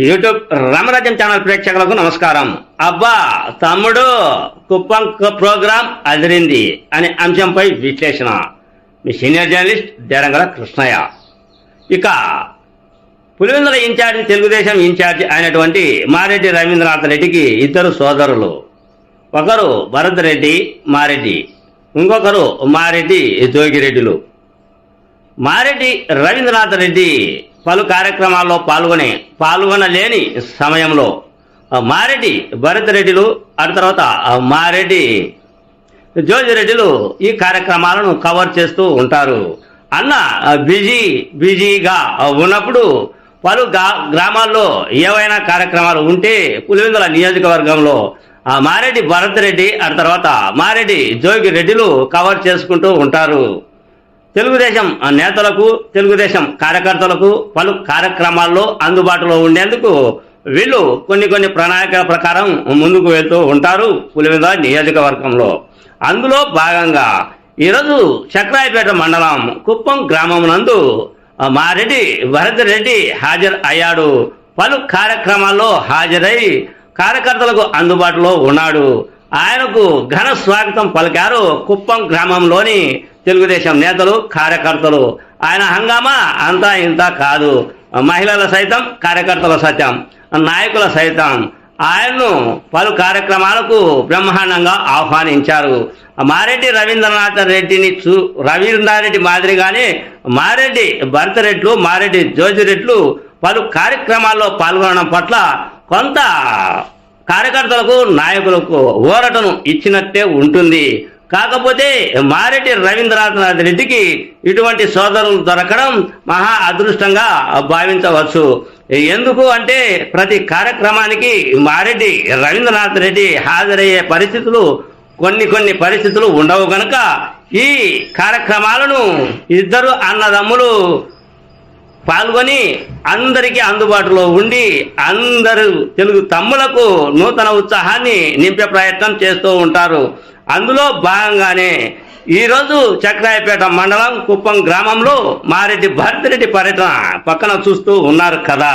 YouTube రామరాజ్యం channel ప్రేక్షకులకు నమస్కారం. అబ్బా తమ్ముడు కుప్పం ప్రోగ్రాం అదిరింది అనే అంశంపై విశ్లేషణ. మీ సీనియర్ జర్నలిస్ట్ దేరంగల కృష్ణయ్య. ఇక పులివెందుల ఇన్ఛార్జి తెలుగుదేశం ఇన్ఛార్జి అయినటువంటి మారెడ్డి రవీంద్రనాథ్ రెడ్డికి ఇద్దరు సోదరులు. ఒకరు భరత్ రెడ్డి మారెడ్డి. ఇంకొకరు మారెడ్డి జోగిరెడ్డిలు. మారెడ్డి రవీంద్రనాథ్ రెడ్డి పలు కార్యక్రమాల్లో పాల్గొని పాల్గొనలేని సమయంలో మారెడ్డి భరత్ రెడ్డిలు ఆ తర్వాత మారెడ్డి జోజిరెడ్డిలు ఈ కార్యక్రమాలను కవర్ చేస్తూ ఉంటారు. అన్న బిజీ బిజీగా ఉన్నప్పుడు పలు గ్రామాల్లో ఏవైనా కార్యక్రమాలు ఉంటే పులివెందుల నియోజకవర్గంలో ఆ మారెడ్డి భరత్ రెడ్డి ఆ తర్వాత మారెడ్డి జోగి రెడ్డిలు కవర్ చేసుకుంటూ ఉంటారు. తెలుగుదేశం నేతలకు తెలుగుదేశం కార్యకర్తలకు పలు కార్యక్రమాల్లో అందుబాటులో ఉండేందుకు వీళ్ళు కొన్ని కొన్ని ప్రణాళికల ప్రకారం ముందుకు వెళ్తూ ఉంటారు పులివెంద నియోజకవర్గంలో. అందులో భాగంగా ఈరోజు చక్రాయపేట మండలం కుప్పం గ్రామం నందు మారెడ్డి భరత్ రెడ్డి హాజరు అయ్యాడు. పలు కార్యక్రమాల్లో హాజరై కార్యకర్తలకు అందుబాటులో ఉన్నాడు. ఆయనకు ఘన స్వాగతం పలికారు కుప్పం గ్రామంలోని తెలుగుదేశం నేతలు కార్యకర్తలు. ఆయన హంగామా? అంతా ఇంత కాదు. మహిళల సైతం కార్యకర్తల సైతం నాయకుల సైతం. ఆయన్ను పలు కార్యక్రమాలకు బ్రహ్మాండంగా ఆహ్వానించారు. మారెడ్డి రవీంద్రనాథ్ రెడ్డిని చూ రవీంద్రారెడ్డి మాదిరిగానే మారెడ్డి భరత్ రెడ్లు మారెడ్డి జోజిరెడ్లు పలు కార్యక్రమాల్లో పాల్గొనడం పట్ల కొంత కార్యకర్తలకు నాయకులకు ఊరటను ఇచ్చినట్టే ఉంటుంది. కాకపోతే మారెడ్డి రవీంద్రనాథ్ రెడ్డికి ఇటువంటి సోదరులు దొరకడం మహా అదృష్టంగా భావించవచ్చు. ఎందుకు అంటే ప్రతి కార్యక్రమానికి మారెడ్డి రవీంద్రనాథ్ రెడ్డి హాజరయ్యే పరిస్థితులు కొన్ని కొన్ని పరిస్థితులు ఉండవు కనుక ఈ కార్యక్రమాలను ఇద్దరు అన్నదమ్ములు పాల్గొని అందరికీ అందుబాటులో ఉండి అందరూ తెలుగు తమ్ములకు నూతన ఉత్సాహాన్ని నింపే ప్రయత్నం చేస్తూ ఉంటారు. అందులో భాగంగానే ఈరోజు చక్రాయపేట మండలం కుప్పం గ్రామంలో మారెడ్డి భరతిరెడ్డి పర్యటన పక్కన చూస్తూ ఉన్నారు కదా.